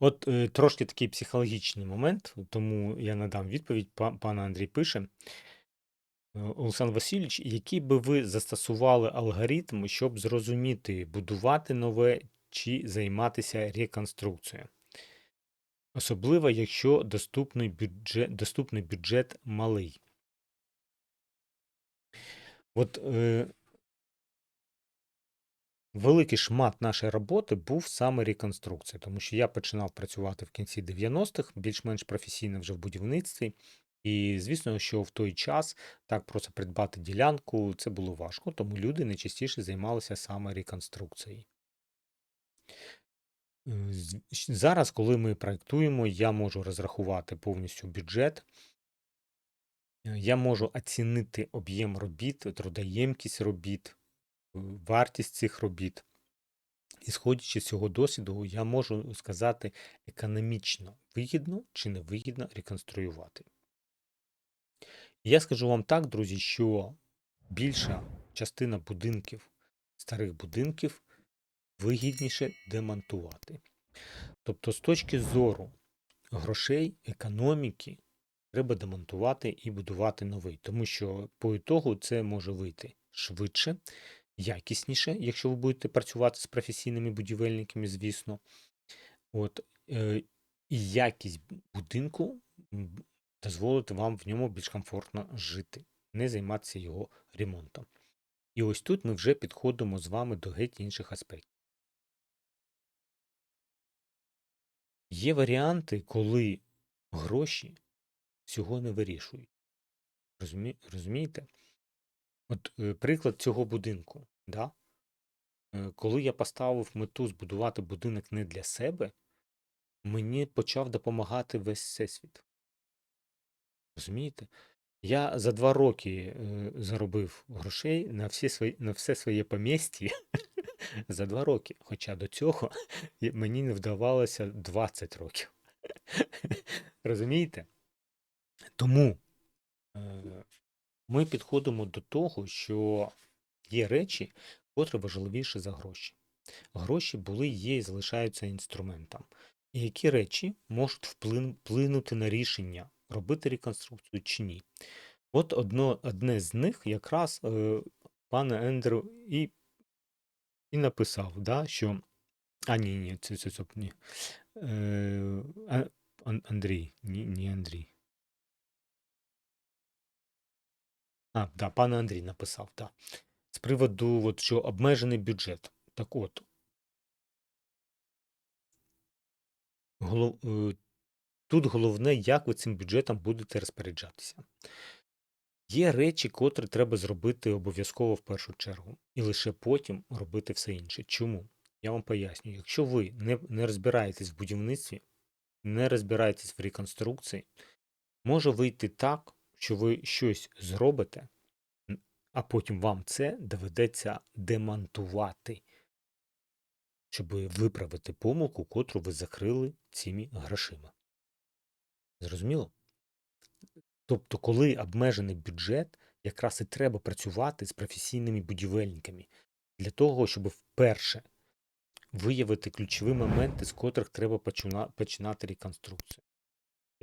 От е, трошки такий психологічний момент, тому я надам відповідь. Па- Пан Андрій пише. Е, Олександр Васильович, який би ви застосували алгоритм, щоб зрозуміти, будувати нове чи займатися реконструкцією? Особливо, якщо доступний бюджет, доступний бюджет малий. От е, великий шмат нашої роботи був саме реконструкція, тому що я починав працювати в кінці 90-х, більш-менш професійно вже в будівництві. І звісно, що в той час так просто придбати ділянку це було важко, тому люди найчастіше займалися саме реконструкцією. Е, Зараз, коли ми проєктуємо, я можу розрахувати повністю бюджет, е, я можу оцінити об'єм робіт, трудоємкість робіт, вартість цих робіт. І сходячи з цього досвіду, я можу сказати економічно вигідно чи невигідно реконструювати. І я скажу вам так, друзі, що більша частина будинків, старих будинків, вигідніше демонтувати. Тобто, з точки зору грошей, економіки, треба демонтувати і будувати новий, тому що по ітогу це може вийти швидше, якісніше, якщо ви будете працювати з професійними будівельниками, звісно. От, е, і якість будинку дозволить вам в ньому більш комфортно жити, не займатися його ремонтом. І ось тут ми вже підходимо з вами до геть інших аспектів. Є варіанти, коли гроші всього не вирішують. Розумі... Розумієте? От е, приклад цього будинку. Да? Е, Коли я поставив мету збудувати будинок не для себе, мені почав допомагати весь всесвіт. Розумієте? Я за два роки е, заробив грошей на, всі свої, на все своє помістя за два роки. Хоча до цього мені не вдавалося 20 років. Розумієте? Тому ми підходимо до того, що є речі, котрі важливіші за гроші. Гроші були, є і залишаються інструментом. І які речі можуть вплинути на рішення, робити реконструкцію чи ні. От одно, одне з них якраз е, пан Ендрю і, і написав, да, що. А, ні, ні, це, це, це ні. Е, Андрій, ні, ні Андрій. А, да, пан Андрій написав, да. З приводу, от, що обмежений бюджет. Так от, голов, е, тут головне, як ви цим бюджетом будете розпоряджатися. Є речі, котрі треба зробити обов'язково в першу чергу, і лише потім робити все інше. Чому? Я вам пояснюю, якщо ви не, не розбираєтесь в будівництві, не розбираєтесь в реконструкції, може вийти так, що ви щось зробите, а потім вам це доведеться демонтувати, щоб виправити помилку, котру ви закрили цими грошима. Зрозуміло? Тобто, коли обмежений бюджет, якраз і треба працювати з професійними будівельниками для того, щоб вперше виявити ключові моменти, з котрих треба почина- починати реконструкцію.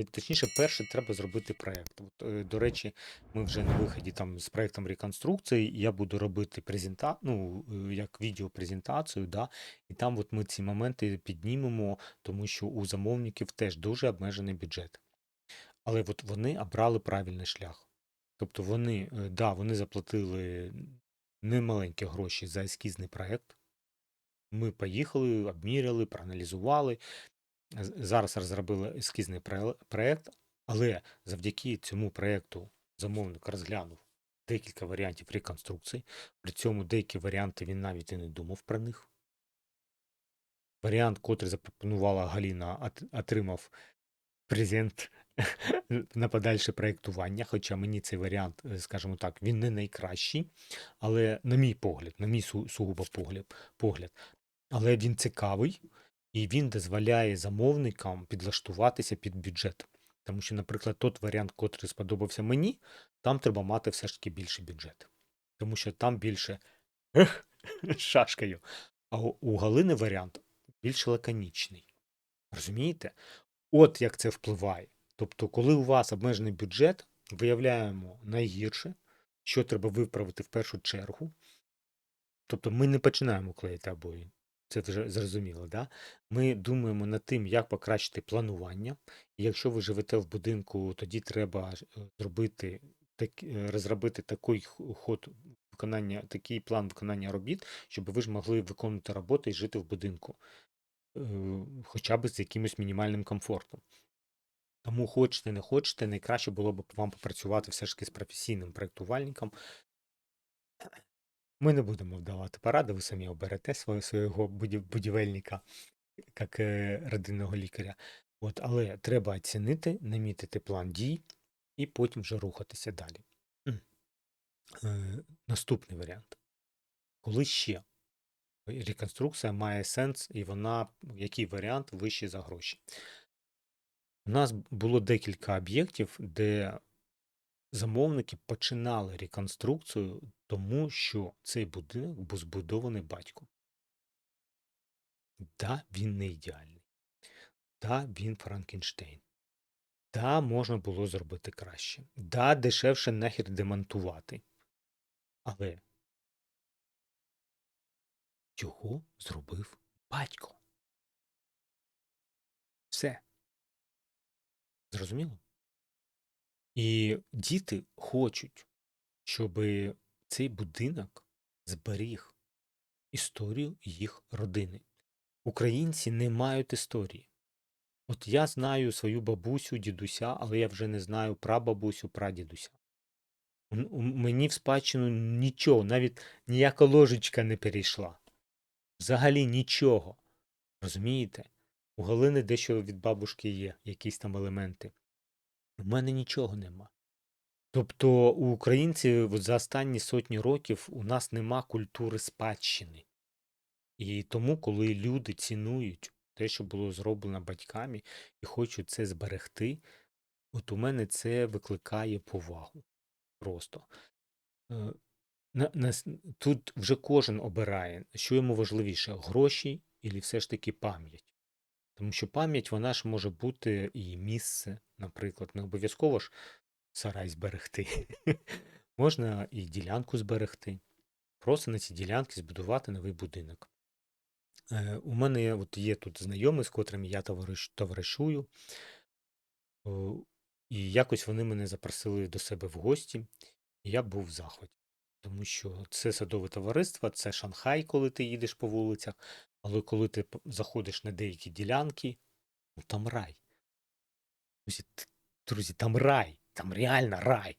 Точніше, перше треба зробити проєкт. От, е, до речі, ми вже на виході там з проєктом реконструкції. Я буду робити презента... ну, е, як відеопрезентацію, да, і там от ми ці моменти піднімемо, тому що у замовників теж дуже обмежений бюджет. Але от вони обрали правильний шлях. Тобто вони, е, да, вони заплатили немаленькі гроші за ескізний проєкт. Ми поїхали, обміряли, проаналізували. Зараз розробили ескізний проє- проєкт, але завдяки цьому проєкту замовник розглянув декілька варіантів реконструкції. При цьому деякі варіанти він навіть і не думав про них. Варіант, котрий запропонувала Галіна, отримав презент на подальше проєктування. Хоча мені цей варіант, е, скажімо так, він не найкращий, але на мій погляд, на мій сугубо погляд, погляд. Але він цікавий і він дозволяє замовникам підлаштуватися під бюджет. Тому що, наприклад, тот варіант, котрий сподобався мені, там треба мати все ж таки більший бюджет. Тому що там більше шашкою. А у Галини варіант більш лаконічний. Розумієте? От як це впливає. Тобто, коли у вас обмежений бюджет, виявляємо найгірше, що треба виправити в першу чергу. Тобто ми не починаємо клеїти обої. Це вже зрозуміло, да? Ми думаємо над тим, як покращити планування. І якщо ви живете в будинку, тоді треба е, зробити так, е, розробити такий ход виконання, такий план виконання робіт, щоб ви ж могли виконувати роботи і жити в будинку, е, хоча б з якимось мінімальним комфортом. Тому хочете, не хочете, найкраще було б вам попрацювати все ж таки з професійним проєктувальником. Ми не будемо вдавати поради, ви самі оберете свого, свого будівельника як е, родинного лікаря. От, але треба оцінити, намітити план дій і потім вже рухатися далі. Е, наступний варіант. Коли ще реконструкція має сенс, і вона, який варіант вищий за гроші? У нас було декілька об'єктів, де замовники починали реконструкцію, тому що цей будинок був збудований батьком. Да, він не ідеальний. Да, він Франкенштейн. Да, можна було зробити краще. Да, дешевше нахер демонтувати. Але його зробив батько. Все. Зрозуміло? І діти хочуть, щоб цей будинок зберіг історію їх родини. Українці не мають історії. От я знаю свою бабусю, дідуся, але я вже не знаю прабабусю, прадідуся. Мені в спадщину нічого, навіть ніяка ложечка не перейшла. Взагалі нічого. Розумієте? У Галини дещо від бабушки є, якісь там елементи. У мене нічого нема. Тобто у українців за останні сотні років у нас нема культури спадщини. І тому, коли люди цінують те, що було зроблено батьками, і хочуть це зберегти, от у мене це викликає повагу. Просто. Е, тут вже кожен обирає, що йому важливіше, гроші і все ж таки пам'ять. Тому що пам'ять, вона ж може бути і місце, наприклад, не обов'язково ж сарай зберегти. Можна і ділянку зберегти. Просто на цій ділянці збудувати новий будинок. Е, у мене от є тут знайомий, з котрим я товариш, товаришую. О, І якось вони мене запросили до себе в гості, і я був в захваті. Тому що це садове товариство, це Шанхай, коли ти їдеш по вулицях, але коли ти заходиш на деякі ділянки, ну там рай. Друзі, друзі, там рай, там реально рай.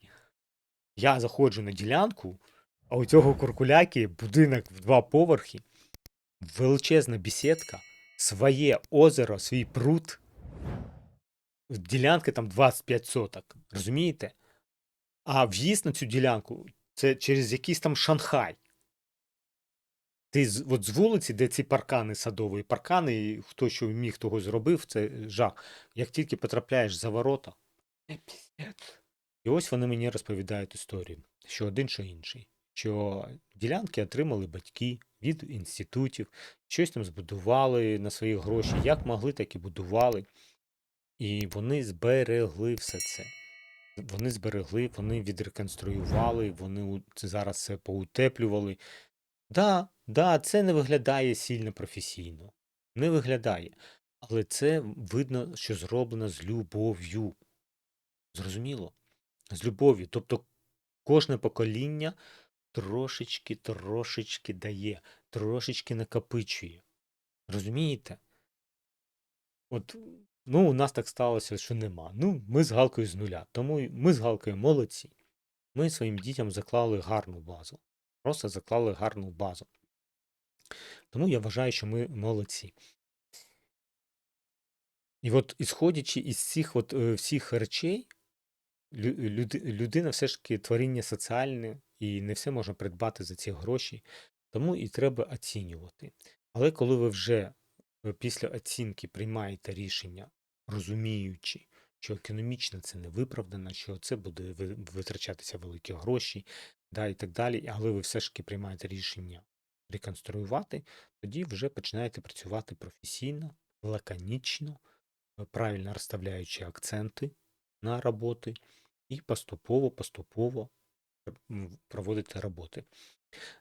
Я заходжу на ділянку, а у цього куркуляки будинок в два поверхи, величезна бесідка, своє озеро, свій пруд. Ділянки там 25 соток. Розумієте? А в'їзд на цю ділянку це через якийсь там Шанхай. Ти з, от з вулиці, де ці паркани садові, паркани, і хто що міг того зробив, це жах. Як тільки потрапляєш за ворота. І ось вони мені розповідають історію, що один, що інший. Що ділянки отримали батьки від інститутів, щось там збудували на свої гроші, як могли, так і будували. І вони зберегли все це. Вони зберегли, вони відреконструювали, вони це зараз все поутеплювали. Да, да, це не виглядає сильно професійно. Не виглядає. Але це видно, що зроблено з любов'ю. Зрозуміло? З любов'ю. Тобто кожне покоління трошечки, трошечки дає, трошечки накопичує. Розумієте? От, ну, у нас так сталося, що нема. Ну, ми з Галкою з нуля. Тому ми з Галкою молодці. Ми своїм дітям заклали гарну базу. Просто заклали гарну базу. Тому я вважаю, що ми молодці. І от, ісходячи із цих от, е, всіх речей, людина все ж таки творіння соціальне, і не все можна придбати за ці гроші, тому і треба оцінювати. Але коли ви вже е, після оцінки приймаєте рішення, розуміючи, що економічно це не виправдано, що це буде витрачатися великі гроші, да, і так далі, але ви все ж таки приймаєте рішення реконструювати, тоді вже починаєте працювати професійно, лаконічно, е, правильно розставляючи акценти на роботи і поступово, поступово проводити роботи.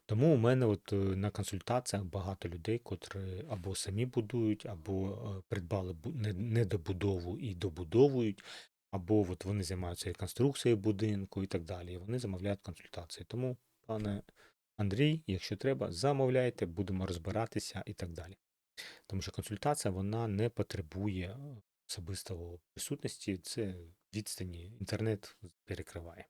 Тому у мене от е, на консультаціях багато людей, котрі або самі будують, або е, придбали недобудову і добудовують, або от вони займаються реконструкцією будинку і так далі. І вони замовляють консультації. Тому, пане Андрій, якщо треба, замовляйте, будемо розбиратися і так далі. Тому що консультація вона не потребує особистого присутності, це відстані інтернет перекриває.